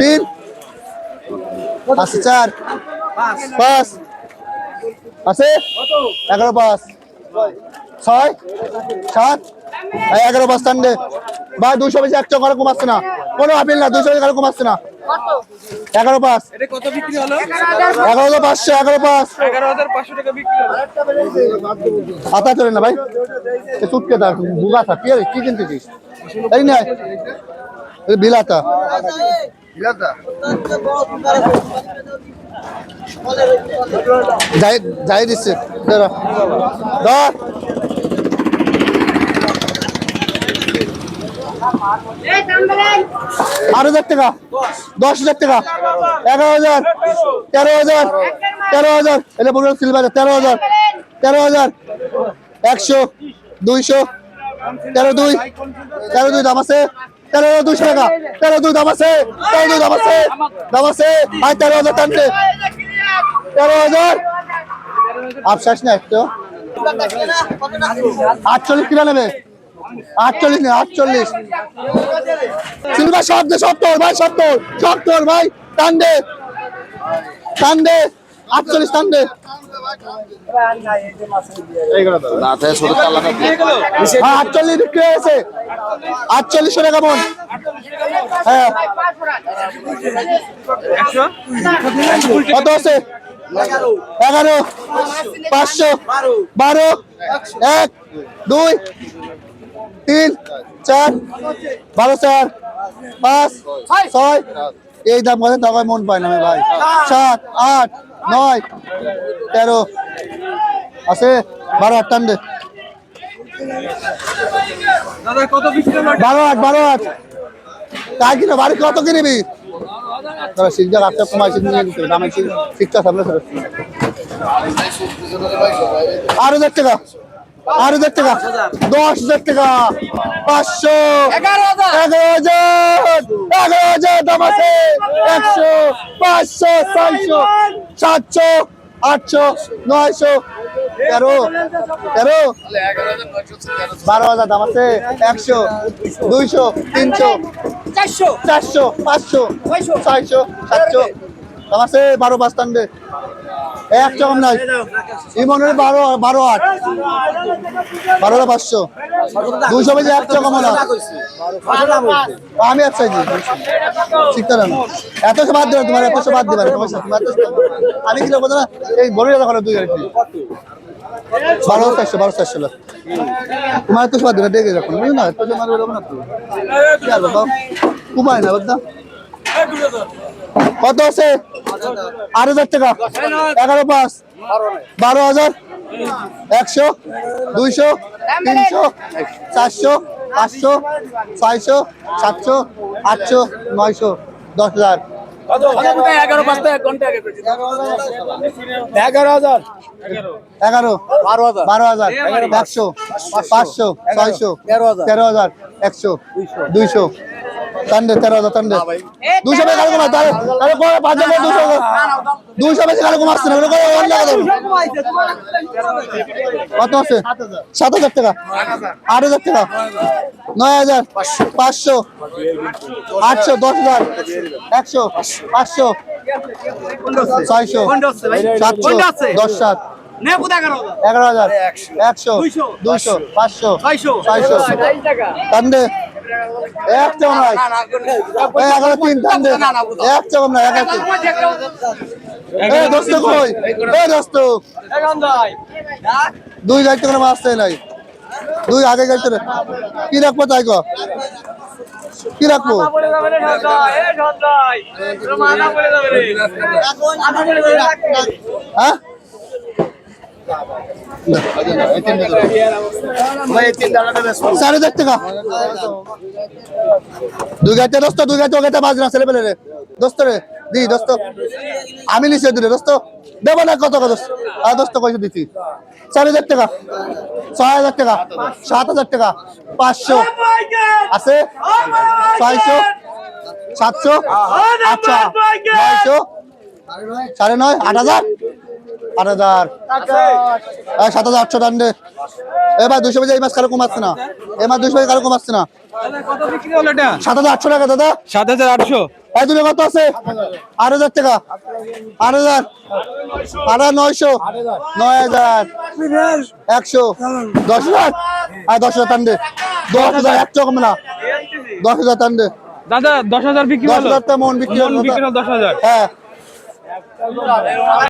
তিন। আছে চার। পাঁচ। আছে এগারো পাঁচ। ছয়? সাত? এগারো পাঁচ স্ট্যান্ডে ভাই দুশো বেশি একশো করে কমাচ্ছে না। কোনো আপিল না দুশো বেশি কমাচ্ছে না। এগারো পাঁচ। এগারো হাজার পাঁচশো এগারো পাঁচ। হাতা চলে না ভাই। সুটকে তার বুগা থা কি কিনতেছিস? এই না। বিলাতা। বিলাতা? যাই দিচ্ছে ধর। আট হাজার টাকা। দশ হাজার টাকা। এগারো হাজার। তেরো হাজার। তেরো হাজার। এটা বলুন সিলভার তেরো হাজার। তেরো হাজার। একশো দুইশো। তেরো দুই। তেরো দুই দাম আছে। তেরো দুইশো টাকা। তেরো দুই দাম আছে, তেরো দুই দাম আছে দাম আছে। আর তেরো হাজার টানছে। তেরো হাজার। আফসাস না একটু। আটচল্লিশ কিলো নেবে। আটচল্লিশ নেই, আটচল্লিশ। সিলভার সব দে সত্তর ভাই সত্তর সত্তর ভাই, টান দে। টান দে। আটচল্লিশ টান দে হ্যাঁ আটচল্লিশ বিক্রি হয়েছে আটচল্লিশশো টাকা মন। হ্যাঁ। কত আছে? এগারো পাঁচশো বারো এক দুই তিন চার বারো চার পাঁচ ছয়। এই দাম কথা তখন মন পায় না ভাই। সাত আট নয় তেরো। আছে বারো আট টান দে। বারো আট বারো আট। তাই কিনে বাড়ি কত কিনবি তারা শিক্ষা রাখতে কমাইছে নিয়ে দিতে হবে দামে শিক্ষা সামনে ধরে আট হাজার টাকা। আট হাজার টাকা। দশ হাজার টাকা। পাঁচশো। এগারো হাজার। এগারো হাজার। দাম আছে। একশো পাঁচশো ছয়শো সাতশো আটশো নয়শো। তেরো। তেরো। বারো হাজার দাম আছে। একশো দুইশো তিনশো চারশো। চারশো পাঁচশো ছয়শো। সাতশো। দাম আছে বারো পাঁচ টান্ডে একশো কম নাই। ইমনের বারো বারো আট। বারো পাঁচশো। দুইশো বেজে একশো কম আমি এক চাইছি শিখতে না। এতশো বাদ দেবে তোমার এতশো বাদ দেবে তোমার আমি কি বলতো না। এই বলি না, দুই গাড়ি বারো চারশো বারো চারশো লাখ তোমার এতশো বাদ দেবে দেখে রাখুন বুঝলি না? মারবে এরকম না কি আর উপায় না বুঝলা কত আছে? আট হাজার টাকা। এগারো পাঁচ। বারো হাজার। একশো দুইশো তিনশো চারশো পাঁচশো ছয়শো সাতশো আটশো নয়শো দশ হাজার। এগারো হাজার। এগারো। বারো হাজার। বারো হাজার। একশো পাঁচশো ছয়শো তেরো হাজার একশো দুইশো টান্ডে তেরো হাজার টান্ডে দুশো বেশি কারও কমাস তাহলে তাহলে পাঁচ হাজার দুশো দুশো বেশি কারও কমাচ্ছে না কত আছে? সাত হাজার। টাকা? আট হাজার টাকা? নয় হাজার? পাঁচশো। আটশো দশ হাজার? একশো? পাঁচশো? ছয়শো? সাতশো? দশ সাত এগারো হাজার? একশো। দুশো পাঁচশো? ছয়শো? টান্ডে এক চাম নাই। এগারো তিন টান্ডে এক চাম নাই এগারো তিন এই, দোস্ত কই? এই, দোস্ত। দুই গাড়িতে মাছ চাই নাই। দুই আগে গাড়িতে। কি রাখব তাই গো কি রাখব? হ্যাঁ? দোস্ত ছেলে পেলে রে দোস্ত রে দি দোস্ত আমি নিচে দিলে দোস্ত দেবো না কত আর দোস্ত পয়সা দিচ্ছি? চার হাজার টাকা ছয় হাজার টাকা সাত হাজার টাকা পাঁচশো আছে ছয়শো সাতশো আচ্ছা নয়শো? সাড়ে নয় আট হাজার। আট হাজার। সাত হাজার আটশো টান্ডে এবার দুশো বেজে এই মাস কারও কমাচ্ছে না। এই মাস দুশো বেজে কারও কমাচ্ছে না। সাত হাজার আটশো টাকা দাদা। সাত হাজার আটশো? এই দুটো কত আছে? আট হাজার টাকা। আট হাজার। আট হাজার নয়শো। নয় হাজার। একশো। দশ হাজার? আর দশ হাজার টান দে। দশ হাজার একশো কমে না। দশ হাজার টান দে। দাদা দশ হাজার বিক্রি দশ হাজার মন বিক্রি বিক্রি হলো দশ হাজার। হ্যাঁ।